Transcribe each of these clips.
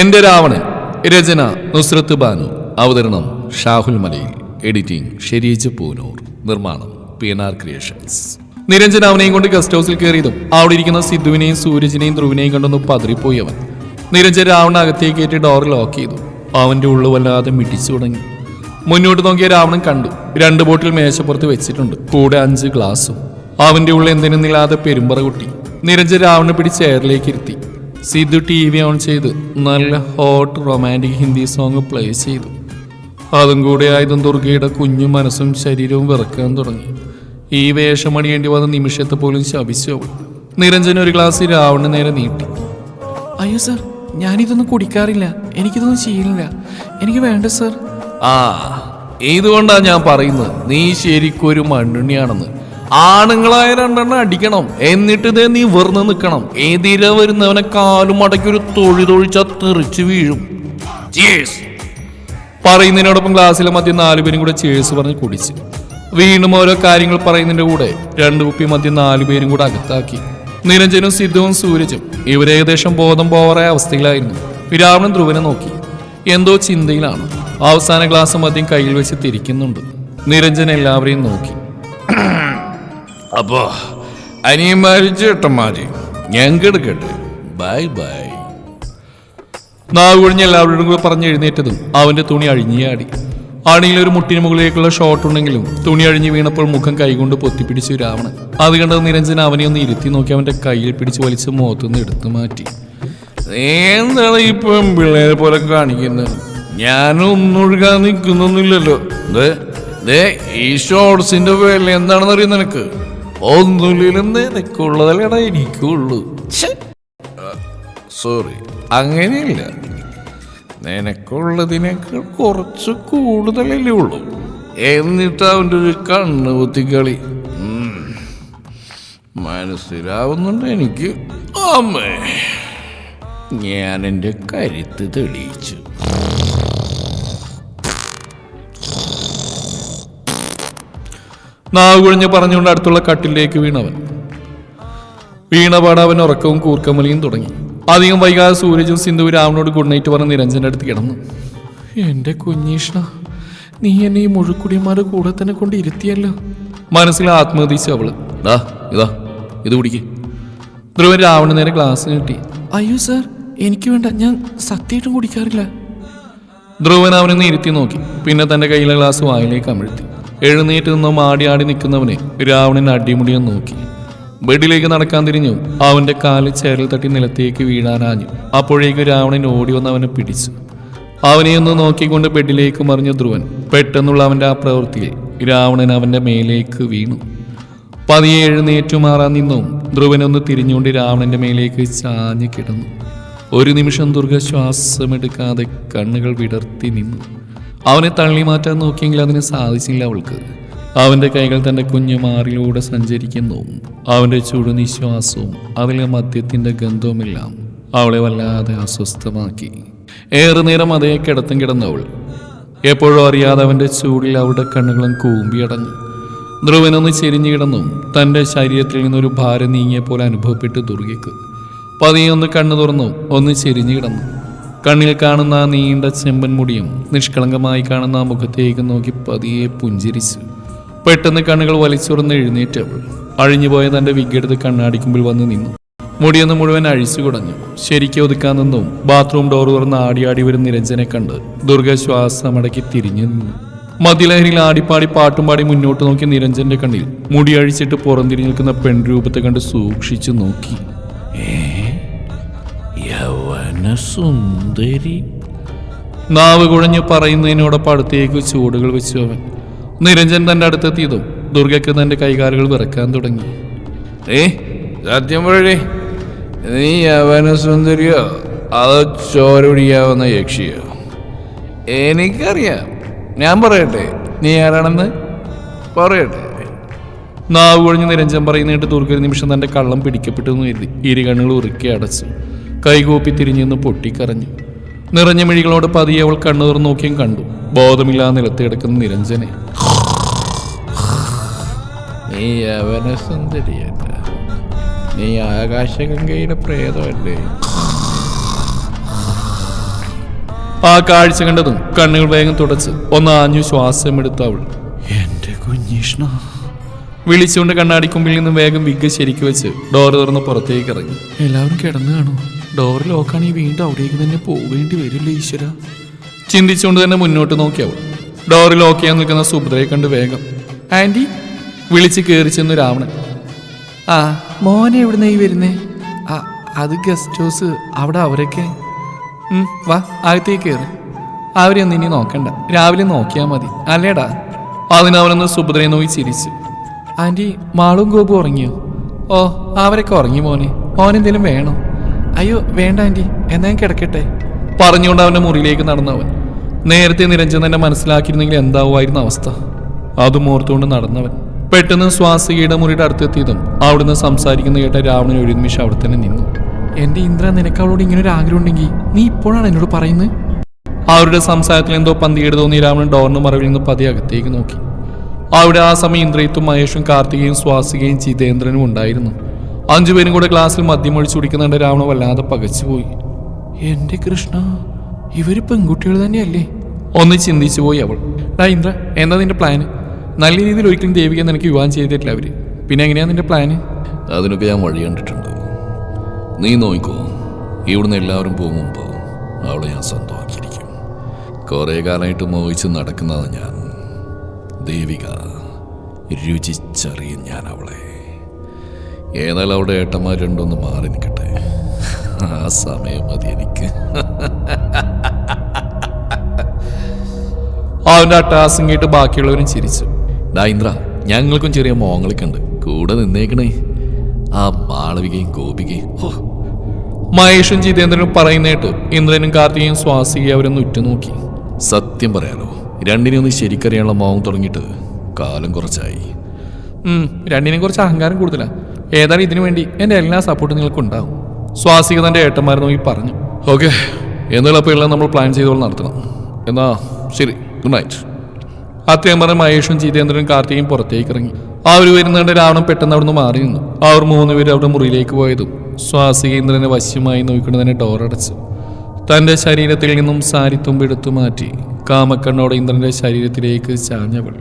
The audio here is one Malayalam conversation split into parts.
എന്റെ രാവണൻ രചന നുസ്രത്ത് ബാനു. അവതരണം ഷാഹുൽ മലയിൽ. എഡിറ്റിംഗ് ഷെരീജ് പൂനൂർ. നിർമ്മാണം P N R creations. Niranjan അവനെയും കൊണ്ട് ഗസ്റ്റ് ഹൗസിൽ കയറിയതും അവിടെ ഇരിക്കുന്ന സിദ്ധുവിനെയും സൂരജിനെയും ധ്രുവിനെയും കണ്ടൊന്ന് പതറിപ്പോയി അവൻ. നിരഞ്ജൻ രാവണ അകത്തേക്ക് കയറ്റി ഡോർ ലോക്ക് ചെയ്തു. അവന്റെ ഉള്ളു വല്ലാതെ മിടിച്ചു തുടങ്ങി. മുന്നോട്ട് നോക്കിയ രാവണൻ കണ്ടു. രണ്ട് ബോട്ടിൽ മേശപ്പുറത്ത് വെച്ചിട്ടുണ്ട്. കൂടെ അഞ്ച് ഗ്ലാസും അവന്റെ ഉള്ളിൽ എന്തിനും നില്ലാതെ പെരുമ്പറ കുട്ടി. നിരഞ്ജൻ രാവണനെ പിടിച്ച് എയറിലേക്ക് ഇരുത്തി. സിദ്ധു ടി വി ഓൺ ചെയ്ത് നല്ല hot romantic Hindi song play ചെയ്തു. അതും കൂടെ ആയതും ദുർഗയുടെ കുഞ്ഞു മനസ്സും ശരീരവും വിറക്കാൻ തുടങ്ങി. ഈ വേഷം അണിയേണ്ടി വന്ന നിമിഷത്തെ പോലും ശപിച്ചു അവൾ. നിരഞ്ജൻ ഒരു ഗ്ലാസ് രാവണ നേരെ നീട്ടി. അയ്യോ സർ ഞാനിതൊന്നും കുടിക്കാറില്ല. എനിക്കിതൊന്നും ചെയ്യില്ല എനിക്ക് വേണ്ട സർ ആ ഇതുകൊണ്ടാണ് ഞാൻ പറയുന്നത്. നീ ശരിക്കും ഒരു മണ്ണുണ്ണിയാണെന്ന്. ആണുങ്ങളായ രണ്ടെണ്ണം അടിക്കണം. എന്നിട്ട് ഇതേ നീ വെറുതെ നിൽക്കണം. എതിരെ വരുന്നവനെ കാലും മടക്കി ഒരു തൊഴി തൊഴിച്ച തെറിച്ച് വീഴും. പറയുന്നതിനോടൊപ്പം ക്ലാസ്സിലെ മദ്യം നാലുപേരും കൂടെ ചേഴ്സ് പറഞ്ഞ് കുടിച്ച്. വീണ്ടും ഓരോ കാര്യങ്ങൾ പറയുന്നതിന്റെ കൂടെ രണ്ടു കുപ്പി മദ്യം നാലുപേരും കൂടെ അകത്താക്കി. നിരഞ്ജനും സിദ്ധുവും സൂരജും ഇവർ ഏകദേശം ബോധം പോവറായ അവസ്ഥയിലായിരുന്നു. രാവണൻ ധ്രുവനെ നോക്കി. എന്തോ ചിന്തയിലാണ്. അവസാന ഗ്ലാസ് മദ്യം കയ്യിൽ വെച്ച് തിരിക്കുന്നുണ്ട്. നിരഞ്ജൻ എല്ലാവരെയും നോക്കി. അപ്പോ അനിയന്മാര് ചേട്ടന്മാര് ഞങ്ങൾ എടുക്കട്ടെ ബൈ ബൈ. നാവ് കുഴിഞ്ഞ് എല്ലാവരോടും കൂടെ പറഞ്ഞ് എഴുന്നേറ്റതും അവന്റെ തുണി അഴിഞ്ഞാടി. ആണെങ്കിലും ഒരു മുട്ടിന് മുകളിലേക്കുള്ള ഷോട്ട് ഉണ്ടെങ്കിലും തുണി അഴിഞ്ഞ് വീണപ്പോൾ മുഖം കൈകൊണ്ട് പൊത്തിപ്പിടിച്ചു രാവണൻ. അത് കണ്ടത് നിരഞ്ജൻ അവനെ ഒന്ന് ഇരുത്തി നോക്കി അവന്റെ കയ്യിൽ പിടിച്ച് വലിച്ച് മുഖത്തുനിന്ന് എടുത്തു മാറ്റി. "നീ എന്താണ് ഇപ്പം പിള്ളേരെ പോലെ കാണിക്കുന്നത് ഞാനൊന്നൊഴുകാൻ നിൽക്കുന്നൊന്നുമില്ലല്ലോ. ദേ, ഈ ഷോർട്സിന്റെ പേരിൽ എന്താണെന്ന് അറിയുന്ന നിനക്ക്? ഒന്നുമില്ലും നിനക്കുള്ളതല്ലടാ എനിക്കുള്ളൂ. സോറി അങ്ങനെയില്ല. നിനക്കുള്ളതിനേക്കാൾ കുറച്ച് കൂടുതലല്ലേ ഉള്ളൂ. എന്നിട്ട് അവന്റെ ഒരു കണ്ണ് കുത്തിക്കളി. മനസ്സിലാവുന്നുണ്ട് എനിക്ക്. അമ്മേ. ഞാൻ എന്റെ കരുത്ത് തെളിയിച്ചു. നാവ് കുഴിഞ്ഞ് പറഞ്ഞുകൊണ്ട് അടുത്തുള്ള കട്ടിലേക്ക് വീണവൻ. വീണപാട് അവൻ ഉറക്കവും കൂർക്കമലിയും തുടങ്ങി. അധികം വൈകാതെ സൂരജും സിന്ധു രാമനോട് ഗുഡ് നൈറ്റ് പറഞ്ഞ് നിരഞ്ജന്റെ അടുത്ത് കിടന്നു. എന്റെ കുഞ്ഞീഷ്ണ നീ എന്നെ ഈ മുഴുക്കുടിമാരുടെ കൂടെ തന്നെ കൊണ്ട് ഇരുത്തിയല്ലോ. മനസ്സിൽ ആത്മഹതിച്ചു അവൾ. ദാ ഇതാ ഇത് കുടിക്ക്. ധ്രുവൻ രാവണ നേരെ ഗ്ലാസ് കിട്ടി. അയ്യോ സർ എനിക്ക് വേണ്ട ഞാൻ സത്യമായിട്ടും കുടിക്കാറില്ല. ധ്രുവൻ അവനെ ഇരുത്തി നോക്കി. പിന്നെ തന്റെ കയ്യിലെ ഗ്ലാസ് വായിലേക്ക് അമിഴ്ത്തി. എഴുന്നേറ്റ് നിന്നും ആടി നിൽക്കുന്നവനെ രാവണൻ അടിമുടിയെ നോക്കി. ബെഡിലേക്ക് നടക്കാൻ തിരിഞ്ഞു അവന്റെ കാൽ ചേരൽ തട്ടി നിലത്തേക്ക് വീഴാനാഞ്ഞു. അപ്പോഴേക്ക് രാവണൻ ഓടി വന്ന് അവനെ പിടിച്ചു. അവനെ ഒന്ന് നോക്കിക്കൊണ്ട് ബെഡിലേക്ക് മറിഞ്ഞ ധ്രുവൻ പെട്ടെന്നുള്ള അവന്റെ ആ പ്രവൃത്തിയിൽ രാവണൻ അവന്റെ മേലേക്ക് വീണു. പതിയെ എഴുന്നേറ്റു മാറാൻ നിന്നും ധ്രുവനൊന്ന് തിരിഞ്ഞുകൊണ്ട് രാവണന്റെ മേലേക്ക് ചാഞ്ഞു കിടന്നു. ഒരു നിമിഷം ദുർഗ ശ്വാസമെടുക്കാതെ കണ്ണുകൾ വിടർത്തി നിന്നു. അവനെ തള്ളി മാറ്റാൻ നോക്കിയെങ്കിൽ അതിന് സാധിച്ചില്ല അവൾക്ക്. അവന്റെ കൈകൾ തന്റെ കുഞ്ഞു മാറിലൂടെ സഞ്ചരിക്കുന്നു. അവന്റെ ചുടുനിശ്വാസവും അതിലെ മദ്യത്തിന്റെ ഗന്ധവുമെല്ലാം അവളെ വല്ലാതെ അസ്വസ്ഥമാക്കി. ഏറെ നേരം അതേ കിടത്തും കിടന്നവൾ. എപ്പോഴും അറിയാതെ അവന്റെ ചൂടിൽ അവളുടെ കണ്ണുകളും കൂമ്പിയടഞ്ഞു ധ്രുവനൊന്ന് ചെരിഞ്ഞു കിടന്നു. തന്റെ ശരീരത്തിൽ നിന്നൊരു ഭാരം നീങ്ങിയ പോലെ അനുഭവപ്പെട്ട് ദുർഗയ്ക്ക്. പതിയെ ഒന്ന് കണ്ണു തുറന്നു. ഒന്ന് ചെരിഞ്ഞു കിടന്നു. കണ്ണിൽ കാണുന്ന നീണ്ട ചെമ്പൻ മുടിയും നിഷ്കളങ്കമായി കാണുന്ന മുഖത്തേക്ക് നോക്കി പതിയെ പുഞ്ചിരിച്ചു. പെട്ടെന്ന് കണ്ണുകൾ വലിച്ചുറന്ന് എഴുന്നേറ്റവൾ. അഴിഞ്ഞുപോയ തന്റെ വിഗ്ഗെടുത്ത് കണ്ണാടിക്കുമ്പിൽ വന്ന് നിന്നു. മുടിയൊന്ന് മുഴുവൻ അഴിച്ചു കുടഞ്ഞു. ശരിക്കും ഒതുക്കാൻ നിന്നും ബാത്റൂം ഡോർ തുറന്ന് ആടിയാടി വരുന്ന നിരഞ്ജനെ കണ്ട് ദുർഗ ശ്വാസമടക്കി തിരിഞ്ഞു നിന്നു. മതിലഹരിയിൽ ആടിപ്പാടി പാട്ടും പാടി മുന്നോട്ട് നോക്കി നിരഞ്ജന്റെ കണ്ണിൽ മുടി അഴിച്ചിട്ട് പുറംതിരിഞ്ഞ് നിൽക്കുന്ന പെൺരൂപത്തെ കണ്ട് സൂക്ഷിച്ചു നോക്കി. ഏ യവന സുന്ദരി നാവ് കുഴഞ്ഞ് പറയുന്നതിനോടൊപ്പം അടുത്തേക്ക് ചൂടുകൾ വെച്ചു അവൻ. നിരഞ്ജൻ തന്റെ അടുത്തെത്തിയതും ദുർഗയ്ക്ക് തന്റെ കൈകാലുകൾ വിറക്കാൻ തുടങ്ങി. ഏ സത്യം പറയേ. നീ യവന സുന്ദരിയോ അതോ ചോരൊടിയാവുന്ന യക്ഷിയോ? എനിക്കറിയാം. ഞാൻ പറയട്ടെ നീ ആരാണെന്ന്? പറയട്ടെ. നാവ് കുഴഞ്ഞ് നിരഞ്ജൻ പറയുന്നിട്ട് ദുർഗ ഒരു നിമിഷം തന്റെ കള്ളം പിടിക്കപ്പെട്ടു എന്ന് കരുതി. ഇരു കണ്ണുകൾ ഉറുക്കി അടച്ചു. കൈകൂപ്പി തിരിഞ്ഞെന്ന് പൊട്ടിക്കരഞ്ഞു. നിറഞ്ഞ മിഴികളോട് പതിയെ അവൾ കണ്ണു തുറന്ന് നോക്കിയും കണ്ടു. ബോധമില്ലാ നിലത്ത് കിടക്കുന്ന നിരഞ്ജനെ. നീ അവന സുന്ദരിയല്ല നീ ആകാശഗംഗയുടെ പ്രേതമല്ലേ? ആ കാഴ്ച കണ്ടതും കണ്ണുകൾ വേഗം തുടച്ച് ഒന്ന് ആഞ്ഞു ശ്വാസമെടുത്ത അവൾ. എന്റെ കുഞ്ഞിഷ്ണ. വിളിച്ചുകൊണ്ട് കണ്ണാടിക്കുമ്പിൽ നിന്ന് വേഗം വിഗ് ശരിക്ക് വെച്ച് ഡോർ തുറന്ന് പുറത്തേക്ക് ഇറങ്ങി. എല്ലാവരും കിടന്നു കാണും. ഡോർ ലോക്കാണ് ഈ വീണ്ടും അവിടേക്ക് തന്നെ പോവേണ്ടി വരില്ലേ ഈശ്വര? ചിന്തിച്ചുകൊണ്ട് തന്നെ മുന്നോട്ട് നോക്കി അവൾ ഡോർ ലോക്ക് ചെയ്യാൻ നിൽക്കുന്ന സുഭദ്രയെ കണ്ട് വേഗം ആന്റി വിളിച്ച് കയറി ചെന്ന് രാവണൻ. ആ മോനെ എവിടുന്ന ഈ വരുന്നേ? ആ അത് ഗസ്റ്റ് ഹൗസ് അവിടെ അവരൊക്കെ. വാ അകത്തേക്ക് കയറി അവരെയൊന്നും ഇനി നോക്കണ്ട. രാവിലെ നോക്കിയാൽ മതി. അല്ലേടാ? അതിനവനൊന്ന് സുഭദ്രയെ നോക്കി ചിരിച്ചു. ആന്റി മാളും ഗോപു ഉറങ്ങിയോ? ഓ അവരൊക്കെ ഉറങ്ങി മോനെ. മോനെന്തേലും വേണോ? അയ്യോ വേണ്ട ആന്റി. എന്നാ ഞാൻ കിടക്കട്ടെ? പറഞ്ഞുകൊണ്ട് അവന്റെ മുറിയിലേക്ക് നടന്നവൻ. നേരത്തെ നിരഞ്ജൻ തന്നെ മനസ്സിലാക്കിയിരുന്നെങ്കിൽ എന്താവുമായിരുന്നു അവസ്ഥ? അതും ഓർത്തുകൊണ്ട് നടന്നവൻ. പെട്ടെന്ന് സ്വാസികയുടെ മുറിയുടെ അടുത്തെത്തിയതും അവിടുന്ന് സംസാരിക്കുന്ന കേട്ട രാവണൻ ഒരു നിമിഷം അവിടെ തന്നെ നിന്നു. എന്റെ ഇന്ദ്ര നിനക്ക് അവളോട് ഇങ്ങനെ ഒരു ആഗ്രഹം ഉണ്ടെങ്കിൽ നീ ഇപ്പോഴാണ് എന്നോട് പറയുന്നത്? അവരുടെ സംസാരത്തിൽ എന്തോ പന്തികേട് തോന്നി രാവണൻ ഡോറിന് മറവിൽ നിന്ന് പതി അകത്തേക്ക് നോക്കി. അവിടെ ആ സമയം ഇന്ദ്രയത്തും മഹേഷും കാർത്തികയും സ്വാസികയും ജിതേന്ദ്രനും ഉണ്ടായിരുന്നു. അഞ്ചുപേരും കൂടെ ക്ലാസ്സിൽ മദ്യം ഒഴിച്ചു കുടിക്കുന്നുണ്ട്. രാവണ വല്ലാതെ പകച്ചുപോയി എന്റെ കൃഷ്ണ ഇവർ പെൺകുട്ടികൾ തന്നെയല്ലേ? ഒന്ന് ചിന്തിച്ചു പോയി അവൾ. ഡാ ഇന്ദ്ര എന്താ നിന്റെ പ്ലാന് നല്ല രീതിയിൽ ഒരിക്കലും ദേവിക നിനക്ക് വിവാഹം ചെയ്തിട്ടില്ല അവർ. പിന്നെ എങ്ങനെയാ നിന്റെ പ്ലാന് അതിനൊക്കെ ഞാൻ വഴി കണ്ടിട്ടുണ്ട്. നീ നോക്കോ. ഇവിടുന്ന് എല്ലാവരും പോകും മുമ്പ് അവളെ ഞാൻ സ്വന്തമാക്കിയിരിക്കും കുറേ കാലമായിട്ട് മോഹിച്ച് നടക്കുന്നതാണ് ഞാൻ. ദേവിക രുചിച്ചറിയും ഞാൻ അവളെ. ഏതായാലും അവിടെ ഏട്ടന്മാർ രണ്ടൊന്ന് മാറി നിൽക്കട്ടെ. ആ സമയം മതി എനിക്ക്. അവന്റെ അട്ടാസം കേട്ട് ബാക്കിയുള്ളവരും ചിരിച്ചു. ഡാ ഇന്ദ്ര ഞങ്ങൾക്കും ചെറിയ മോങ്ങളൊക്കെ ഉണ്ട് കൂടെ നിന്നേക്കണേ. ആ മാളവികയും ഗോപികയും. മഹേഷും ജിതേന്ദ്രനും പറയുന്നേട്ട് ഇന്ദ്രനും കാർത്തികയും സ്വാസികയും അവരൊന്ന് ഉറ്റുനോക്കി. സത്യം പറയാലോ രണ്ടിനെ ഒന്ന് ശരിക്കറിയാനുള്ള മോഹം തുടങ്ങിയിട്ട് കാലം കുറച്ചായി. രണ്ടിനെയും രണ്ടിനും കുറച്ച് അഹങ്കാരം കൂടുതലാ. ഏതായാലും ഇതിനു വേണ്ടി എന്റെ എല്ലാ സപ്പോർട്ടും നിങ്ങൾക്ക് ഉണ്ടാവും സ്വാസിക തന്റെ ഏട്ടന്മാരെ നോക്കി പറഞ്ഞു. ഓക്കെ. എന്നാലും അപ്പോൾ എല്ലാം നമ്മൾ പ്ലാൻ ചെയ്തോളം നടത്തണം എന്നാ ശരി. ഗുഡ് നൈറ്റ് അത്രയും പറഞ്ഞ മഹേഷും ജിതേന്ദ്രനും കാർത്തികയും പുറത്തേക്ക് ഇറങ്ങി അവർ വരുന്നതിന്റെ രാവണം പെട്ടെന്ന് അവിടുന്ന് മാറി നിന്നു. അവർ മൂന്നുപേരും അവിടെ മുറിയിലേക്ക് പോയതും സ്വാസികേന്ദ്രനെ വശ്യമായി നോക്കിക്കൊണ്ട് തന്നെ ഡോർ അടച്ചു. തന്റെ ശരീരത്തിൽ നിന്നും സാരി തുമ്പെടുത്തു മാറ്റി. കാമക്കണ്ണോടെ ഇന്ദ്രന്റെ ശരീരത്തിലേക്ക് ചാഞ്ഞവൾ.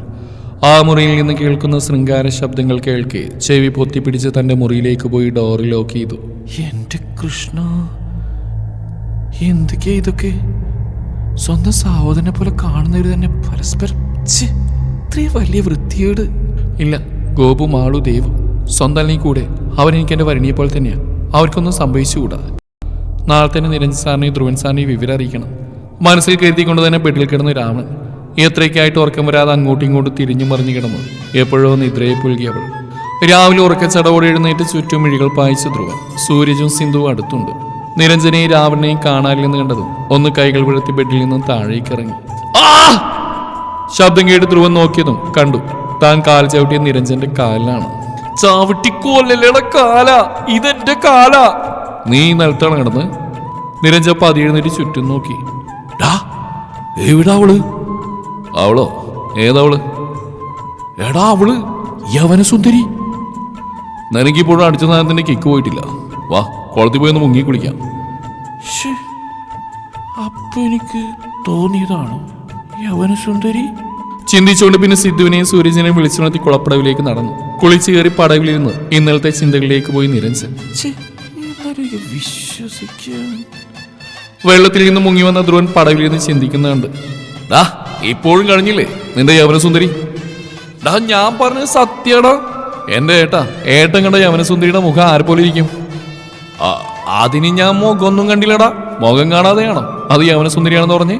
ആ മുറിയിൽ നിന്ന് കേൾക്കുന്ന ശൃംഗാര ശബ്ദങ്ങൾ കേൾക്കെ ചെവി പൊത്തിപ്പിടിച്ച് തന്റെ മുറിയിലേക്ക് പോയി ഡോർ ലോക്ക് ചെയ്തു. എന്റെ കൃഷ്ണ എന്തൊക്കെയാ ഇതൊക്കെ? സ്വന്തം സഹോദരനെ പോലെ കാണുന്നവർ തന്നെ പരസ്പരം ഇത്രയും വലിയ വൃത്തിയേട് ഇല്ല ഗോപു മാളു ദേവ് സ്വന്തം നീ കൂടെ. അവൻ എനിക്ക് എന്റെ വരണിയെ പോലെ തന്നെയാ. അവർക്കൊന്നും സംഭവിച്ചുകൂടാ. നാളെ തന്നെ നിരഞ്ജൻ സാറിനെയും ധ്രുവൻ സാറിനെയും വിവരം അറിയിക്കണം. മനസ്സിൽ കരുതിക്കൊണ്ട് തന്നെ ബെഡിൽ കിടന്ന് രാമൻ എത്രയ്ക്കായിട്ട് ഉറക്കം വരാതെ അങ്ങോട്ടും ഇങ്ങോട്ടും തിരിഞ്ഞു മറിഞ്ഞു കിടന്നു. എപ്പോഴോ നിദ്രയെ പുൽകി അവൾ രാവിലെ ഉറക്കച്ചടവോടെ എഴുന്നേറ്റ് ചുറ്റും മിഴികൾ പായിച്ചു ധ്രുവൻ സൂര്യജും സിന്ധുവും അടുത്തുണ്ട്. നിരഞ്ജനെയും രാവണനെയും കാണാനില്ലെന്ന് കണ്ടതും ഒന്ന് കൈകൾ വിഴത്തി ബെഡിൽ നിന്നും താഴേക്ക് ഇറങ്ങി! ശബ്ദം കേട്ട് ധ്രുവൻ നോക്കിയതും കണ്ടു. താൻ കാൽ ചവിട്ടിയ നിരഞ്ജന്റെ കാലിലാണ്. ചവിട്ടിക്കോല്ലല്ലേട കാല? ഇതെന്റെ കാല. നീ നിലത്താണ് കിടന്ന്. നിരഞ്ജ പതി എഴുന്നേറ്റ് ചുറ്റും നോക്കി. എവിടാ അവൾ? അവളോ? ഏതവൾ? എടാ അവൾ യവന സുന്ദരി. നിനക്കിപ്പോഴും അടിച്ച നേരത്തിന്റെ കിക്ക് പോയിട്ടില്ല. വാ കുളത്തിൽ പോയി ഒന്ന് മുങ്ങി കുളിക്കാം. അപ്പൊ എനിക്ക് തോന്നിയതാണോ യവന സുന്ദരി. ചിന്തിച്ചുകൊണ്ട് പിന്നെ സിദ്ധുവിനെയും സൂര്യജിനെയും വിളിച്ചുണർത്തി കുളപ്പടവിലേക്ക് നടന്നു. കുളിച്ചു കയറി പടവിലിരുന്ന് ഇന്നലത്തെ ചിന്തകളിലേക്ക് പോയി നിരഞ്ജൻ. വിശ്വസിക്കാൻ. വെള്ളത്തിൽ നിന്ന് മുങ്ങി വന്ന ധ്രുവൻ പടവിലിരുന്ന് ചിന്തിക്കുന്നുണ്ട്. ഡാ ഇപ്പോഴും കഴിഞ്ഞില്ലേ നിന്റെ യവനസുന്ദരി? ഡാ ഞാൻ പറഞ്ഞ സത്യടാ. എന്റെ ഏട്ടാ ഏട്ടൻ കണ്ട യവനസുന്ദരിയുടെ മുഖം ആരെ പോലെ ഇരിക്കും? അതിന് ഞാൻ മുഖമൊന്നും കണ്ടില്ലടാ. മുഖം കാണാതെയാണോ? അത് യവനസുന്ദരിയാണെന്ന് പറഞ്ഞേ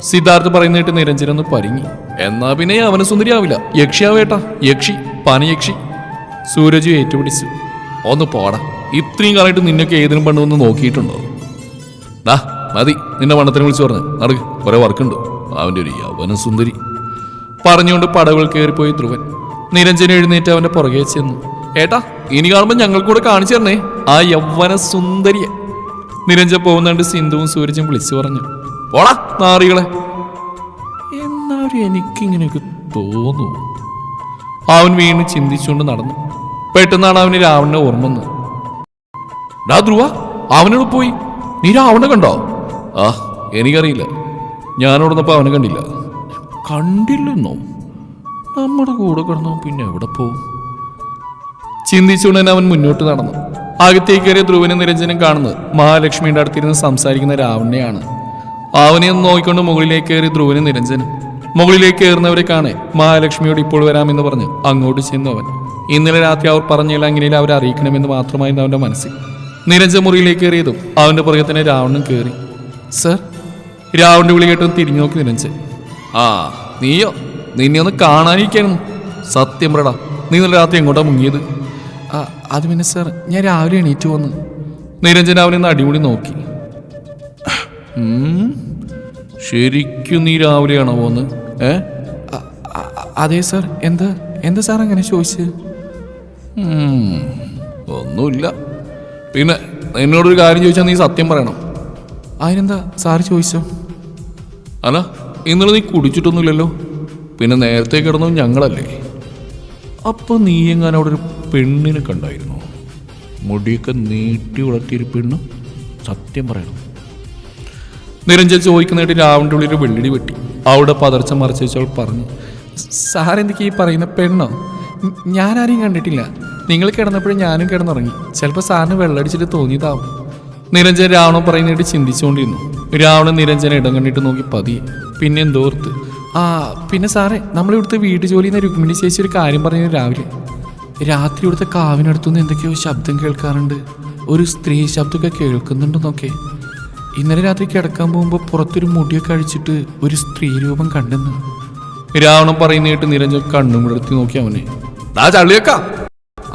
സിദ്ധാർത്ഥ് പറയുന്നിട്ട് നിരഞ്ജനൊന്ന് പരിങ്ങി. എന്നാ പിന്നെ യവനസുന്ദരി ആവില്ല യക്ഷിയാവേട്ടാ യക്ഷി പനയക്ഷി. സൂരജ് ഏറ്റുപിടിച്ചു. ഒന്ന് പോടാ. ഇത്രയും കാലമായിട്ട് നിന്നൊക്കെ ഏതിനും പണ്ടൊന്ന് നോക്കിയിട്ടുണ്ടോ? ഡാ മതി. നിന്നെ വണ്ണത്തിനെ വിളിച്ചു പറഞ്ഞു നടക്ക്. കുറെ വർക്കുണ്ട്. അവന്റെ ഒരു യവനസുന്ദരി പറഞ്ഞുകൊണ്ട് പടവുകൾ കയറിപ്പോയി ധ്രുവൻ. നിരഞ്ജന എഴുന്നേറ്റ് അവന്റെ പുറകെ ചെന്നു. ഏട്ടാ ഇനി കാണുമ്പോൾ ഞങ്ങൾ കൂടെ കാണിച്ചു തരണേ. ആ യൗവന സുന്ദരിയെ. നിരഞ്ജൻ പോകുന്നുണ്ട് സിന്ധുവും സൂരജും വിളിച്ചു പറഞ്ഞു. പോടാ നാറികളെ. എന്നാലും എനിക്കിങ്ങനെയൊക്കെ തോന്നു അവൻ വീണ് ചിന്തിച്ചുകൊണ്ട് നടന്നു. പെട്ടെന്നാണ് അവന് രാവണനെ ഓർമ്മ വന്നത്. ഡാ ധ്രുവ അവനോട് പോയി. നീ രാവണ കണ്ടോ? ആ എനിക്കറിയില്ല. ഞാനോടൊന്നപ്പോൾ അവനെ കണ്ടില്ല. കണ്ടില്ലെന്നോ? നമ്മുടെ കൂടെ കിടന്നോ പിന്നെ എവിടെ പോവും? ചിന്തിച്ചുകൊണ്ട് അവൻ മുന്നോട്ട് നടന്നു. അകത്തേക്ക് കയറിയ ധ്രുവനും നിരഞ്ജനും കാണുന്നത് മഹാലക്ഷ്മിയുടെ അടുത്തിരുന്ന് സംസാരിക്കുന്ന രാവണനെയാണ്. അവനെ ഒന്ന് നോക്കിക്കൊണ്ട് മുകളിലേക്ക് കയറി ധ്രുവനും നിരഞ്ജനും. മുകളിലേക്ക് കയറുന്നവരെ കാണെ മഹാലക്ഷ്മിയോട് ഇപ്പോൾ വരാമെന്ന് പറഞ്ഞ് അങ്ങോട്ട് ചെന്നു അവൻ. ഇന്നലെ രാത്രി അവർ പറഞ്ഞില്ല എങ്ങനെയും അവരെ അറിയിക്കണമെന്ന് മാത്രമായിരുന്നു അവന്റെ മനസ്സിൽ. നിരഞ്ജൻ മുറിയിലേക്ക് കയറിയതും അവന്റെ പുറകെ തന്നെ രാവണനും കയറി. സർ രാവണന്റെ വിളി കേട്ടോ തിരിഞ്ഞു നോക്കി നിരഞ്ജൻ. ആ നീയോ? നിന്നെ ഒന്ന് കാണാനിരിക്കായിരുന്നു. സത്യം പറടാ നീ ഇന്നലെ രാത്രി എങ്ങോട്ടാ മുങ്ങിയത്? അത് പിന്നെ സാർ ഞാൻ രാവിലെ എണീറ്റ് വന്നു. നിരഞ്ജൻ അവനെ ഒന്ന് അടിമുടി നോക്കി. ശരിക്കും നീ രാവിലെയാണോ പോന്ന് ഏ? അതെ സാർ എന്താ എന്താ സാർ അങ്ങനെ ചോദിച്ചത്. ഒന്നുമില്ല. പിന്നെ എന്നോടൊരു കാര്യം ചോദിച്ചാൽ നീ സത്യം പറയണം. അതിനെന്താ സാർ ചോദിച്ചോ? അല്ല ഇന്നലെ നീ കുടിച്ചിട്ടൊന്നുമില്ലല്ലോ. പിന്നെ നേരത്തെ കിടന്നു ഞങ്ങളല്ലേ. അപ്പൊ നീ എങ്ങനെ അവിടെ ഒരു പെണ്ണിനെ കണ്ടായിരുന്നു? മുടിയൊക്കെ നീട്ടി വളർത്തിയൊരു പെണ്ണ്? സത്യം പറയണം. നിരഞ്ജൻ ചോദിക്കുന്നതായിട്ട് രാവിന്റെ ഉള്ളിൽ വെള്ളിടി വെട്ടി. അവിടെ പതർച്ച മറച്ചു വെച്ചവൾ പറഞ്ഞു സാറെന്തൊക്കെ ഈ പറയുന്ന പെണ്ണോ? ഞാനാരെയും കണ്ടിട്ടില്ല. നിങ്ങൾ കിടന്നപ്പോഴും ഞാനും കിടന്നുറങ്ങി. ചിലപ്പോൾ സാറിന് വെള്ളടിച്ചിട്ട് തോന്നിയതാവും. നിരഞ്ജൻ രാവണോ പറയുന്നതായിട്ട് ചിന്തിച്ചുകൊണ്ടിരുന്നു. രാവണൻ നിരഞ്ജന ഇടം കണ്ടിട്ട് നോക്കി പതി. പിന്നെ എന്തോർത്ത്? ആ പിന്നെ സാറേ നമ്മളിവിടുത്തെ വീട്ടു ജോലി ചെയ്യുന്ന രുക്മിണി ചേച്ചി ഒരു കാര്യം പറഞ്ഞു രാവിലെ. രാത്രി ഇവിടുത്തെ കാവിനടുത്തുനിന്ന് എന്തൊക്കെയോ ശബ്ദം കേൾക്കാറുണ്ട്. ഒരു സ്ത്രീ ശബ്ദമൊക്കെ കേൾക്കുന്നുണ്ടെന്നൊക്കെ ഇന്നലെ രാത്രി കിടക്കാൻ പോകുമ്പോൾ പുറത്തൊരു മുടിയൊക്കെ അഴിച്ചിട്ട് ഒരു സ്ത്രീ രൂപം കണ്ടെന്ന്. രാവണം പറയുന്ന കേട്ട് നിരഞ്ജൻ കണ്ണും വിടർത്തി നോക്കി അവനെ. ആ ചള്ളിയേക്കാ.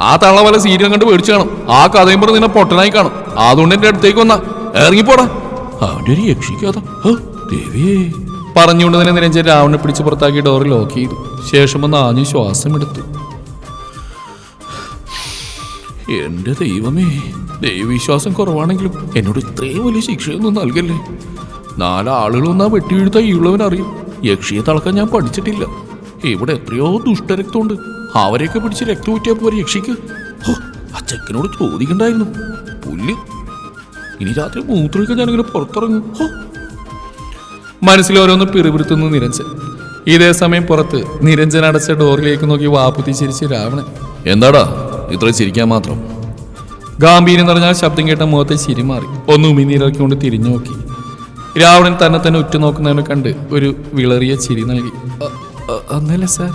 ആ തള്ള പോലെ സീരിയൽ കണ്ട് പേടിച്ചു കാണും. ആ കഥയും പറഞ്ഞ് നിന്നെ പൊട്ടനായി കാണും. അതുകൊണ്ട് എന്റെ അടുത്തേക്ക് വന്നാ. ഇറങ്ങിപ്പോടാ. അവന്റെ ഒരു ദേവി ദേവിയേ. പറഞ്ഞുകൊണ്ട് തന്നെ നിരഞ്ജൻ രാവണനെ പിടിച്ച് പുറത്താക്കി ഡോർ ലോക്ക് ചെയ്തു. ശേഷം ഒന്ന് ആഞ്ഞു ശ്വാസം എടുത്തു എന്റെ ദൈവമേ ദൈവവിശ്വാസം കുറവാണെങ്കിലും എന്നോട് ഇത്രയും വലിയ ശിക്ഷയൊന്നും നൽകല്ലേ? നാലാളുകളൊന്നാ വെട്ടി വീഴ്ത്താ ഈളവൻ അറിയും. യക്ഷിയെ തളക്കാൻ ഞാൻ പഠിച്ചിട്ടില്ല. ഇവിടെ എത്രയോ ദുഷ്ടരക്തമുണ്ട്. അവരെയൊക്കെ പിടിച്ച് രക്തം ഊറ്റിയാൽ പോരെ യക്ഷിക്ക് അച്ചക്കനോട് ചോദിക്കണ്ടായിരുന്നു. പുല്ല് ഇനി രാത്രി മൂത്രമൊക്കെ ഞാനിങ്ങനെ പുറത്തിറങ്ങും. മനസ്സിൽ ഓരോന്ന് പിറുപിറുത്തുന്നു നിരഞ്ജൻ. ഇതേ സമയം പുറത്ത് നിരഞ്ജൻ അടച്ച ഡോറിലേക്ക് നോക്കി വാപ്പുത്തി ചിരിച്ച് രാവണൻ എന്താടാ? ഇത്ര ചിരിക്കാൻ മാത്രം? ഗാംഭീര്യം നിറഞ്ഞ ശബ്ദം കേട്ട മുഖത്തെ ചിരി മാറി. ഒന്ന് കൊണ്ട് തിരിഞ്ഞു നോക്കി. രാവണൻ തന്നെ തന്നെ ഉറ്റുനോക്കുന്നതിനെ കണ്ട് ഒരു വിളറിയ ചിരി നൽകി. അന്നല്ലേ സാർ?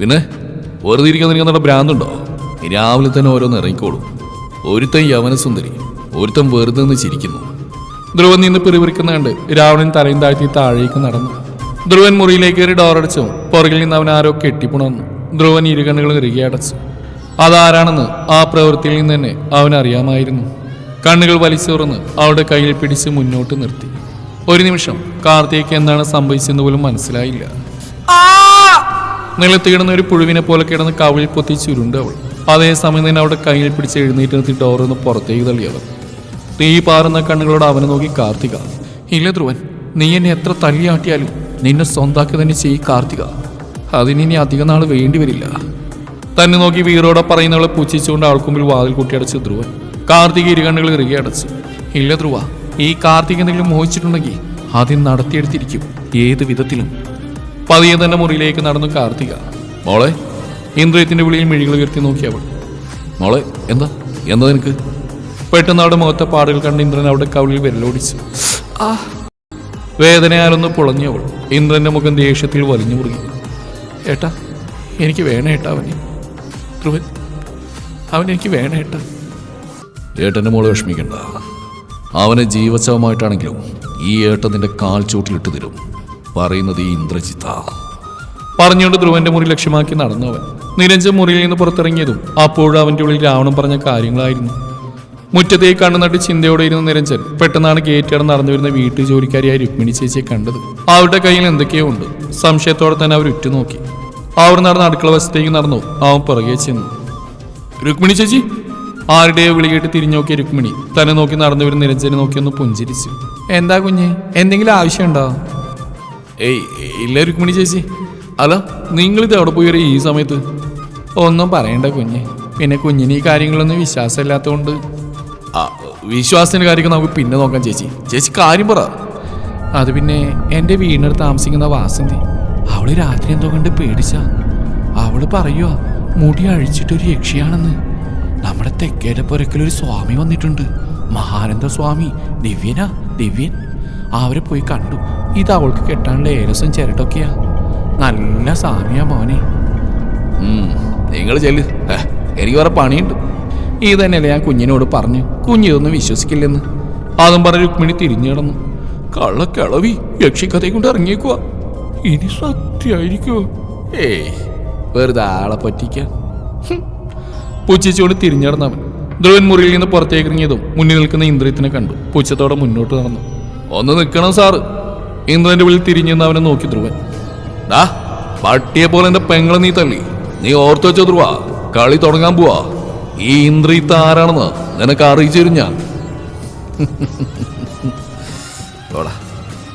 പിന്നെ? വെറുതെ ഇരിക്കാൻ നിനക്ക് നല്ല ഭ്രാന്തുണ്ടോ? രാവിലെ തന്നെ ഓരോന്ന് ഇറങ്ങിക്കോളും. ഒരുത്തൻ യവനസുന്ദരി. ഒരുത്തൻ വെറുതെ നിന്ന് ചിരിക്കുന്നു. ധ്രുവൻ നിന്ന് പിറിവിറിക്കുന്ന കണ്ട് രാവണൻ തലയും താഴ്ത്തി താഴേക്ക് നടന്നു. ധ്രുവൻ മുറിയിലേക്ക് കയറി ഡോറടിച്ചു പുറകിൽ നിന്ന് അവൻ ആരോ കെട്ടിപ്പുണർന്നു. ധ്രുവൻ ഇരുകണ്ണുകൾ ഇറുകി അടച്ചു. അതാരാണെന്ന് ആ പ്രവൃത്തിയിൽ നിന്ന് തന്നെ അവൻ അറിയാമായിരുന്നു. കണ്ണുകൾ വലിച്ചു തുറന്ന് അവളുടെ കയ്യിൽ പിടിച്ച് മുന്നോട്ട് നിർത്തി. ഒരു നിമിഷം കാർത്തികയ്ക്ക് എന്താണ് സംഭവിച്ചെന്ന് പോലും മനസ്സിലായില്ല. നിലത്ത് കിടന്ന ഒരു പുഴുവിനെ പോലെ കിടന്ന് കവിളിൽ പൊത്തി ചുരുണ്ട് അവൾ. അതേസമയം തന്നെ അവളുടെ കയ്യിൽ പിടിച്ച് എഴുന്നേറ്റ് നിർത്തി ഡോറിന്ന് പുറത്തേക്ക് തള്ളിയവർ തീ പാറുന്ന കണ്ണുകളോട് അവനെ നോക്കി കാർത്തിക. ഇല്ല ധ്രുവൻ നീ എന്നെ എത്ര തല്ലിയാട്ടിയാലും നിന്നെ സ്വന്താക്കി തന്നെ ചെയ്യും കാർത്തിക. അതിനി അധികം നാൾ വേണ്ടി വരില്ല. തന്നെ നോക്കി വീറോടെ പറയുന്നവളെ പുച്ഛിച്ചുകൊണ്ട് ആൾക്കുമ്പിൽ വാതിൽ കുട്ടിയടച്ച് ധ്രുവൻ. കാർത്തിക ഇരുകണ്ണുകൾ ഇറുകി അടച്ചു. ഇല്ല ധ്രുവ ഈ കാർത്തിക എന്തെങ്കിലും മോഹിച്ചിട്ടുണ്ടെങ്കിൽ ആദ്യം നടത്തിയെടുത്തിരിക്കും ഏത് വിധത്തിലും. പതിയെ തന്നെ മുറിയിലേക്ക് നടന്നു കാർത്തിക. മോളെ ഇന്ദ്രിയത്തിന്റെ വിളിയിൽ മിഴികൾ ഉയർത്തി നോക്കി അവൾ. മോളെ എന്താ? എന്താ നിനക്ക്? പെട്ടെന്ന് അവിടെ മുഖത്തെ പാടുകൾ കണ്ട് ഇന്ദ്രൻ അവിടെ കവിളിൽ വിരലോടിച്ചു. ആ. വേദനയാലൊന്ന് പുളഞ്ഞവൾ. ഇന്ദ്രന്റെ മുഖം ദേഷ്യത്തിൽ വലിഞ്ഞു മുറുകി. ഏട്ടാ എനിക്ക് വേണ ഏട്ടാ അവനെ. ധ്രുവൻ അവൻ എനിക്ക് വേണ ഏട്ടാ. ഏട്ടന്റെ മോളെ വിഷമിക്കണ്ട. അവനെ ജീവശവമായിട്ടാണെങ്കിലും ഈ ഏട്ട നിന്റെ കാൽ ചൂട്ടിലിട്ട് തരും. പറയുന്നത് ഈ ഇന്ദ്രജിത്ത. പറഞ്ഞുകൊണ്ട് ധ്രുവന്റെ മുറി ലക്ഷ്യമാക്കി നടന്നവൻ. നിരഞ്ജൻ മുറിയിൽ നിന്ന് പുറത്തിറങ്ങിയതും അപ്പോഴും അവന്റെ ഉള്ളിൽ രാവണം പറഞ്ഞ കാര്യങ്ങളായിരുന്നു. മുറ്റത്തേക്ക് കണ്ണുനട്ട് ചിന്തയോടെ ഇരുന്ന നിരഞ്ജൻ പെട്ടെന്നാണ് ഗേറ്റ് കടന്ന് നടന്നു വരുന്ന വീട്ടു ജോലിക്കാരിയായ രുക്മിണി ചേച്ചിയെ കണ്ടത്. അവരുടെ കയ്യിൽ എന്തൊക്കെയോ ഉണ്ട്. സംശയത്തോടെ തന്നെ അവർ ഉറ്റുനോക്കി. അവർ നടന്ന അടുക്കള വശത്തേക്ക് നടന്നു. അവൻ പുറകെ ചെന്നു. രുക്മിണി ചേച്ചി? ആരുടെയോ വിളികേട്ട് തിരിഞ്ഞു നോക്കിയ രുക്മിണി തന്നെ നോക്കി നടന്നു വരുന്ന നിരഞ്ജനെ നോക്കി ഒന്ന് പുഞ്ചിരിച്ചു. എന്താ കുഞ്ഞെ? എന്തെങ്കിലും ആവശ്യമുണ്ടോ? ഏയ് ഇല്ല രുക്മിണി ചേച്ചി. അല്ല നിങ്ങളിത് എവിടെ പോയി ഈ സമയത്ത്? ഒന്നും പറയണ്ട കുഞ്ഞെ. പിന്നെ കുഞ്ഞിന് ഈ കാര്യങ്ങളൊന്നും വിശ്വാസമില്ലാത്തതുകൊണ്ട് വിശ്വാസത്തിന്റെ കാര്യമൊക്കെ നമുക്ക് പിന്നെ നോക്കാം ചേച്ചി. ചേച്ചി കാര്യം പറ. അത് പിന്നെ എന്റെ വീടിനടുത്ത് താമസിക്കുന്ന വാസന്തി അവൾ രാത്രി എന്തോ കണ്ട് പേടിച്ച. അവൾ പറയുക മുടി അഴിച്ചിട്ടൊരു യക്ഷിയാണെന്ന്. നമ്മുടെ തെക്കേലെ ഒരു സ്വാമി വന്നിട്ടുണ്ട്. മഹാനന്ദ സ്വാമി ദിവ്യനാ ദിവ്യൻ. അവരെ പോയി കണ്ടു. ഇത് അവൾക്ക് കെട്ടാനുള്ള ഏലസം ചിരട്ടൊക്കെയാ. നല്ല സ്വാമിയാ മോനെ. നിങ്ങൾ ചെല്ലു. എനിക്ക് വേറെ പണിയുണ്ട്. ഈ തന്നെയല്ലേ ഞാൻ കുഞ്ഞിനോട് പറഞ്ഞു. കുഞ്ഞിതൊന്നും വിശ്വസിക്കില്ലെന്ന്. അതും പറഞ്ഞ് രുക്മിണി തിരിഞ്ഞു കിടന്നു കള്ളക്കിളവി യക്ഷിക്കഥയെ കൊണ്ട് ഇറങ്ങിയേക്കുക ഇനി സത്യമായിരിക്കുമോ ഏയ് വെറുതെ ആളെ പറ്റിക്കാൻ. പുച്ഛിച്ചുകൊണ്ട് തിരിഞ്ഞടന്നവൻ ധ്രുവൻ മുറിയിൽ നിന്ന് പുറത്തേക്ക് ഇറങ്ങിയതും മുന്നിൽ നിൽക്കുന്ന ഇന്ദ്രിയത്തിനെ കണ്ടു. പുച്ഛത്തോടെ മുന്നോട്ട് നടന്നു. ഒന്ന് നിൽക്കണം സാറ്. ഇന്ദ്രന്റെ ഉള്ളിൽ തിരിഞ്ഞു അവനെ നോക്കി ധ്രുവൻ. ദാ പട്ടിയെ പോലെ എന്റെ പെങ്ങളെ നീ തള്ളി. നീ ഓർത്തു വെച്ചോ ധ്രുവ. കളി തുടങ്ങാൻ പോവാ. ഈ ഇന്ദ്രിത്ത് ആരാണെന്ന് നിനക്ക് അറിയിച്ചു തരും ഞാൻ.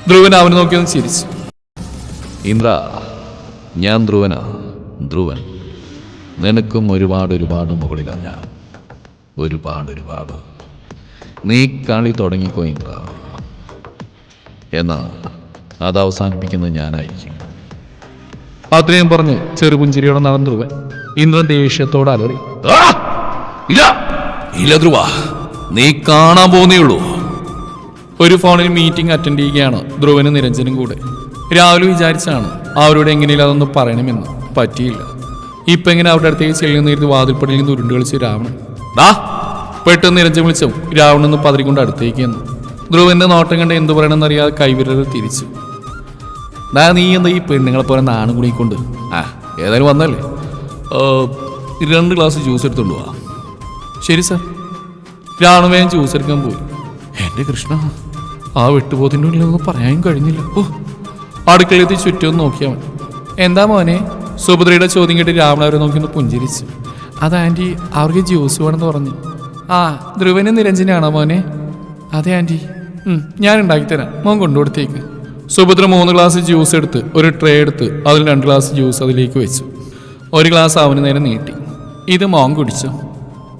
ധ്രുവൻ അവനെ നോക്കിയൊന്ന് ചിരിച്ചു. ഇന്ദ്ര ഞാൻ ധ്രുവനാ. ധ്രുവൻ നിനക്കും ഒരുപാട് ഒരുപാട് മുകളിലാണ് ഞാൻ. ഒരുപാട് ഒരുപാട്. നീ കളി തുടങ്ങിക്കോ ഇന്ദ്ര. എന്നാ അത് അവസാനിപ്പിക്കുന്നത് ഞാനായിരിക്കും. അത്രയും പറഞ്ഞ് ചെറുപുഞ്ചിരിയോടെ നടന്നു ധ്രുവൻ ഇന്ദ്രൻ ദേഷ്യത്തോടെ അലറി! ഇല്ല. ഇല്ല ധ്രുവ. നീ കാണാൻ പോകുന്നേയുള്ളൂ ഒരു ഫോണിൽ മീറ്റിംഗ് അറ്റൻഡ് ചെയ്യുകയാണ്. ധ്രുവനും നിരഞ്ജനും കൂടെ. രാവിലെ വിചാരിച്ചാണ് അവരോട് എങ്ങനെയും അതൊന്ന് പറയണമെന്ന്. പറ്റിയില്ല. ഇപ്പൊ എങ്ങനെ അവരുടെ അടുത്തേക്ക് ചെല്ലുന്നിരുന്ന് വാതിൽപ്പടിയിൽ നിന്ന് ഉരുണ്ട് കളിച്ച് രാവണൻ. ദാ പെട്ടെന്ന് നിരഞ്ജൻ വിളിച്ചു. രാവണൻ ഒന്ന് പതിരിക്കൊണ്ട് അടുത്തേക്ക് എന്ന് ധ്രുവന്റെ നോട്ടം കണ്ട് എന്തു പറയണമെന്ന് അറിയാതെ കൈവിരൽ തിരിച്ചു. ദാ നീ എന്താ ഈ പെണ്ണുങ്ങളെ പോലെ നാണും കുടിക്കൊണ്ട് ആ ഏതായാലും വന്നല്ലേ? രണ്ട് ഗ്ലാസ് ജ്യൂസ് എടുത്തോണ്ട് വാ. ശരി സാർ. രാണുവേം ജ്യൂസ് എടുക്കാൻ പോയി. എന്റെ കൃഷ്ണ ആ വെട്ടുപോത്തിന്റെ ഉള്ളിലൊന്നും പറയാൻ കഴിഞ്ഞില്ല. ഓ അടുക്കളയെത്തി ചുറ്റും നോക്കിയാൽ മതി. എന്താ മോനെ? സുഭദ്രയുടെ ചോദ്യം കേട്ട് രാവണ അവരെ നോക്കി ഒന്ന് പുഞ്ചിരിച്ചു. അത് ആന്റി അവർക്ക് ജ്യൂസ് വേണമെന്ന് പറഞ്ഞു. ആ ധ്രുവനും നിരഞ്ജനാണോ മോനെ? അതെ ആന്റി ഞാൻ ഉണ്ടാക്കിത്തരാം. മോൻ കൊണ്ടുകൊടുത്തേക്ക്. സുഭദ്ര മൂന്ന് ഗ്ലാസ് ജ്യൂസ് എടുത്ത് ഒരു ട്രേ എടുത്ത് അതിൽ രണ്ട് ഗ്ലാസ് ജ്യൂസ് അതിലേക്ക് വെച്ചു. ഒരു ഗ്ലാസ് അവന് നേരെ നീട്ടി. ഇത് മോൻ കുടിച്ചോ.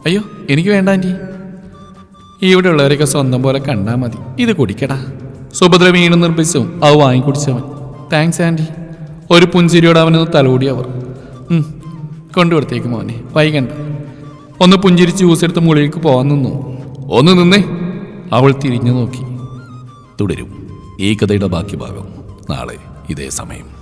അയ്യോ എനിക്ക് വേണ്ട ആന്റി ഇവിടെ ഉള്ളവരൊക്കെ സ്വന്തം പോലെ കണ്ടാൽ മതി. ഇത് കുടിക്കടാ. സുഭദ്ര വീണു നിർമ്മിച്ചും അത് വാങ്ങിക്കുടിച്ചവൻ. താങ്ക്സ് ആന്റി ഒരു പുഞ്ചിരിയോട് അവനൊന്ന് തലോടി അവർ. കൊണ്ടുകൊടുത്തേക്ക് മോനെ. വൈകണ്ട. ഒന്ന് പുഞ്ചിരിച്ച് ജ്യൂസ് എടുത്ത് മുകളിലേക്ക് പോകാൻ നിന്നു. ഒന്ന് നിന്നേ. അവൾ തിരിഞ്ഞു നോക്കി. തുടരും. ഈ കഥയുടെ ബാക്കി ഭാഗം നാളെ ഇതേ സമയം.